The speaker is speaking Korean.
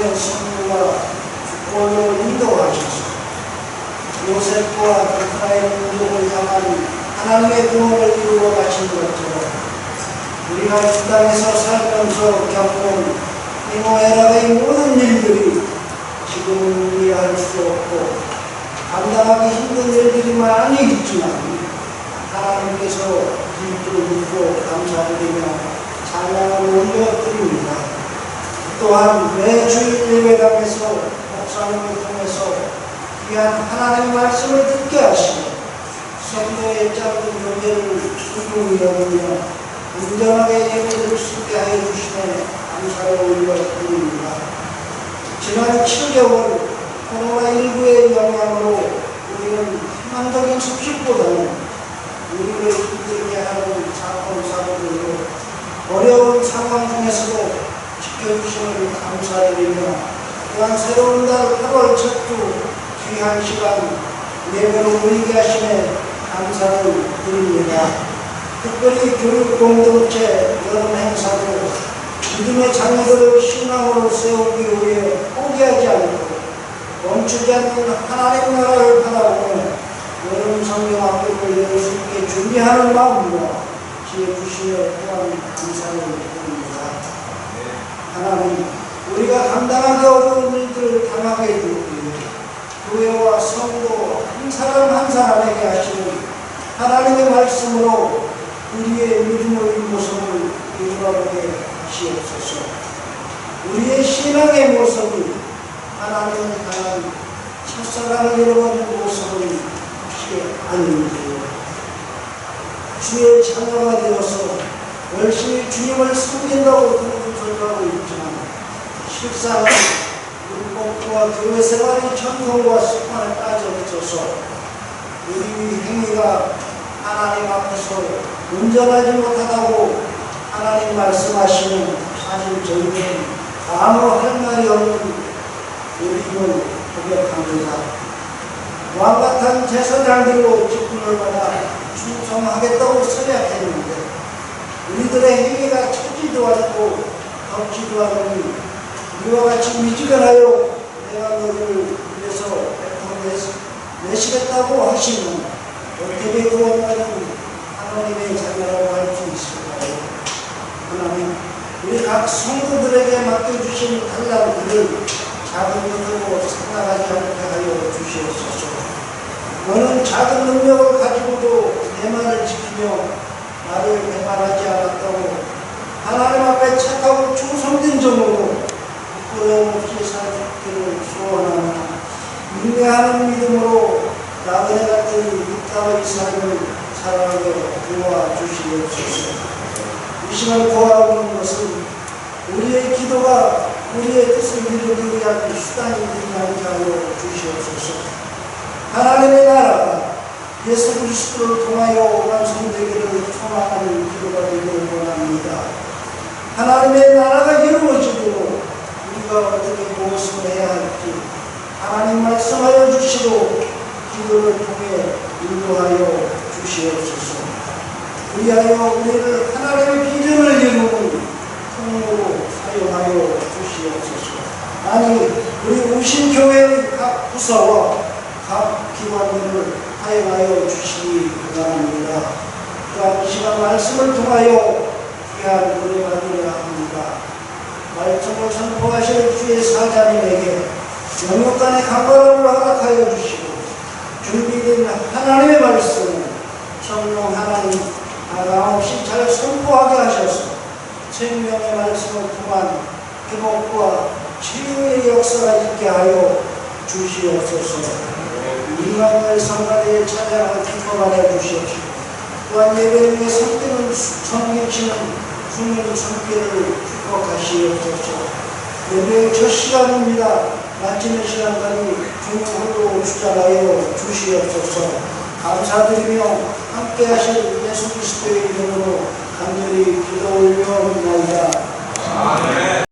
주의 신부와 국권을 인도하셔서 요셉과 베타의 민족을 향한 하나님의 구원을 이루어 가신 것처럼 우리가 이 땅에서 살면서 겪은 이모에라의 모든 일들이 지금은 이해할 수 없고 감당하기 힘든 일들이 많이 있지만 하나님께서 기쁨 있고 감사드리며 찬양을 올려드립니다. 또한 매 주일 예배당에서 목사님을 통해서 귀한 하나님의 말씀을 듣게 하시고 성도의 짧은 교제를 소중히 여기며 안전하게 예배드릴 수 있게 하여 주시네 감사를 올려드립니다. 지난 7개월 코로나19의 영향으로 우리는 희망적인 소식보다는 우리를 힘들게 하는 사건, 사고들로 어려운 상황 지켜주심을 감사드리며 또한 새로운 달 8월 첫주 귀한 시간 예배로 모이게 하심에 감사를 드립니다. 특별히 교육 공동체 여러 행사도 믿음의 자녀들을 신앙으로 세우기 위해 포기하지 않고 멈추지 않는 하나님 나라를 바라보며 여름 성경 학교를 있게 준비하는 마음으로 지혜 주시며 또한 감사를 드립니다. 하나님, 우리가 감당하기 어려운 일들을 당하게 해주기 교회와 성도 한 사람 한 사람에게 하시는 하나님의 말씀으로 우리의 믿음의 모습을 이루어가게 하시옵소서. 우리의 신앙의 모습이 하나님을 향한 첫사랑을 이루어가는 모습을 혹시 아닌지요. 주의 자녀가 되어서 열심히 주님을 섬긴다고 소리하고 있 실상은 율법과 교회 생활의 전통과 습관에 있어서 우리 행위가 하나님 앞에서 온전하지 못하다고 하나님 말씀하시는 사실 저희는 아무 할 말이 없는 우리임을 고백합니다. 왕같은 제사장들로 직분을 받아 충성하겠다고 서약했는데 우리들의 행위가 처지도 않고 덥지도 않으니 우리와 같이 미지근하여 내가 너희를 위해서 내시겠다고 하시면 어떻게 구원받은 하나님의 자녀라고 할 수 있을까요? 하나님, 우리 각 성도들에게 맡겨주신 달란트를 작은 것으로 생각하지 않게 하여 주시옵소서. 너는 작은 능력을 가지고도 내 말을 지키며 나를 배반하지 않았다고 하나님 앞에 착하고 충성된 정으로 부끄러움 없이 살기를 소원하나 인내하는 믿음으로 나그네 같은 이 땅의 삶을 살아가게 도와주시옵소서. 이 시간 구하고 있는 것은 우리의 기도가 우리의 뜻을 이루기 위한 수단이 되지 않게 하여 주시옵소서. 하나님의 나라가 예수 그리스도를 통하여 완성되기를 소망하는 기도가 되기를 원합니다. 하나님의 나라가 이루어지도록 우리가 어떻게 무엇을 해야 할지 하나님 말씀하여 주시고 기도를 통해 인도하여 주시옵소서. 위하여 우리를 하나님의 비전을 이루는 통로로 사용하여 주시옵소서. 아니 우리 우신교회의 각 부서와 각 기관들을 사용하여 주시기 바랍니다. 또한 이 시간 말씀을 통하여 귀한 은혜가 되려 합니다. 말씀을 선포하실 주의 사자님에게 영육간의 강건함을 허락하여 주시고 준비된 하나님의 말씀을 성령 하나님 하나없이 잘 선포하게 하셔서 생명의 말씀을 통한 회복과 치유의 역사가 있게 하여 주시옵소서. 이만을 성가대에 찾아가 기뻐하여 주시옵시고 또한 예배를 위해 성되는 성김치는 수면 성기를 축복하시옵소서. 예배의 첫 시간입니다. 마치는 시간까지 주님으로 주장하여 주시옵소서. 감사드리며 함께 하실 예수 그리스도의 이름으로 간절히 기도 올려옵나이다. 아멘.